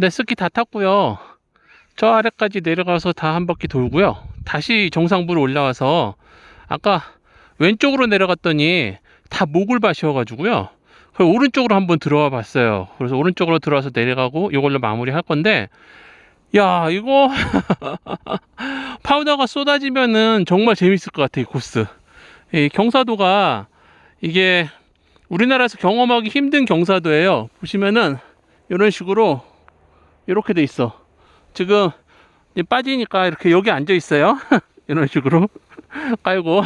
네, 스키 다 탔고요. 저 아래까지 내려가서 다 한 바퀴 돌고요. 다시 정상부로 올라와서 아까 왼쪽으로 내려갔더니 다 모글밭이어가지고요. 그 오른쪽으로 한번 들어와 봤어요. 그래서 오른쪽으로 들어와서 내려가고 이걸로 마무리 할 건데, 야, 이거 파우더가 쏟아지면은 정말 재밌을 것 같아, 이 코스. 이 경사도가 이게 우리나라에서 경험하기 힘든 경사도예요. 보시면은 이런 식으로 이렇게 돼 있어. 지금 빠지니까 이렇게 여기 앉아 있어요. 이런 식으로 깔고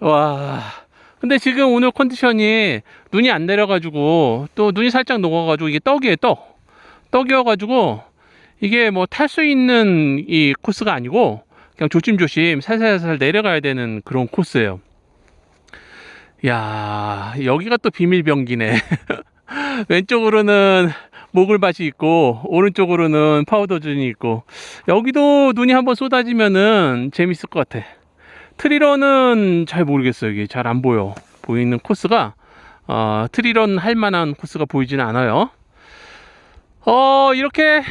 와. 근데 지금 오늘 컨디션이 눈이 안 내려가지고 또 눈이 살짝 녹아가지고 이게 떡이에요 떡. 떡이어가지고 이게 뭐 탈 수 있는 이 코스가 아니고 그냥 조심조심 살살살 내려가야 되는 그런 코스예요. 야 여기가 또 비밀병기네. 왼쪽으로는 모글밭이 있고 오른쪽으로는 파우더존이 있고 여기도 눈이 한번 쏟아지면은 재밌을 것 같아. 트리런은 잘 모르겠어요. 이게 잘 안 보여. 보이는 코스가 어, 트리런 할 만한 코스가 보이지는 않아요. 어 이렇게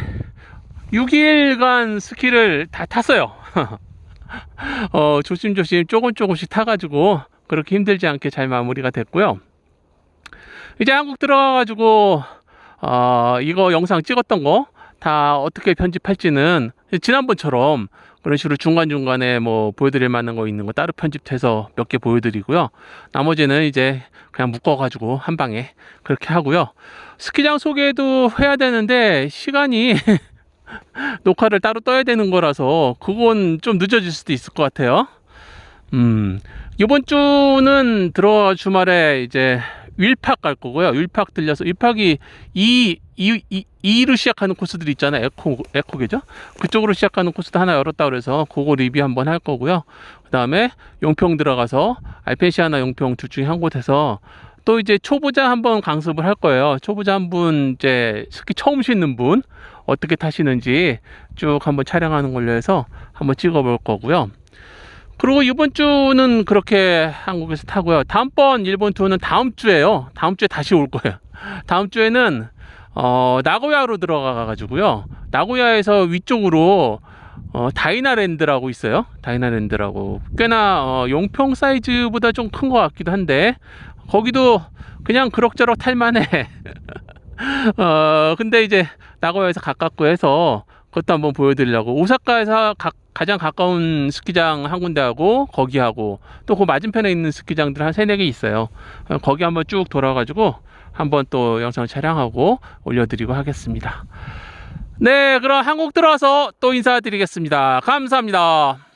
6일간 스키를 다 탔어요. 어, 조심조심 조금 조금씩 타가지고 그렇게 힘들지 않게 잘 마무리가 됐고요. 이제 한국 들어가가지고 어, 이거 영상 찍었던 거 다 어떻게 편집할지는 지난번처럼 그런 식으로 중간중간에 뭐 보여드릴 만한 거 있는 거 따로 편집해서 몇 개 보여드리고요. 나머지는 이제 그냥 묶어가지고 한 방에 그렇게 하고요. 스키장 소개도 해야 되는데 시간이 녹화를 따로 떠야 되는 거라서 그건 좀 늦어질 수도 있을 것 같아요. 음, 이번 주는 들어 주말에 이제 윌팍 갈 거고요. 윌팍 들려서 윌팍이 이, 이, 이, 이로 시작하는 코스들 있잖아요. 에코, 에코게죠? 그쪽으로 시작하는 코스도 하나 열었다 그래서 그거 리뷰 한번 할 거고요. 그 다음에 용평 들어가서 알펜시아나 용평 둘 중에 한 곳에서 또 이제 초보자 한번 강습을 할 거예요. 초보자 한 분 이제 스키 처음 신는 분 어떻게 타시는지 쭉 한번 촬영하는 걸로 해서 한번 찍어 볼 거고요. 그리고 이번 주는 그렇게 한국에서 타고요. 다음번 일본 투어는 다음 주에요. 다음 주에 다시 올 거예요. 다음 주에는 어, 나고야로 들어가 가지고요. 나고야에서 위쪽으로 어, 다이나랜드라고 있어요. 다이나랜드라고 꽤나 어, 용평 사이즈보다 좀 큰 것 같기도 한데 거기도 그냥 그럭저럭 탈만해. 어, 근데 이제 나고야에서 가깝고 해서 그것도 한번 보여드리려고 오사카에서 가, 가장 가까운 스키장 한 군데하고 거기하고 또 그 맞은편에 있는 스키장들 한 세네 개 있어요. 어, 거기 한번 쭉 돌아가지고 한번 또 영상 촬영하고 올려드리고 하겠습니다. 네, 그럼 한국 들어와서 또 인사드리겠습니다. 감사합니다.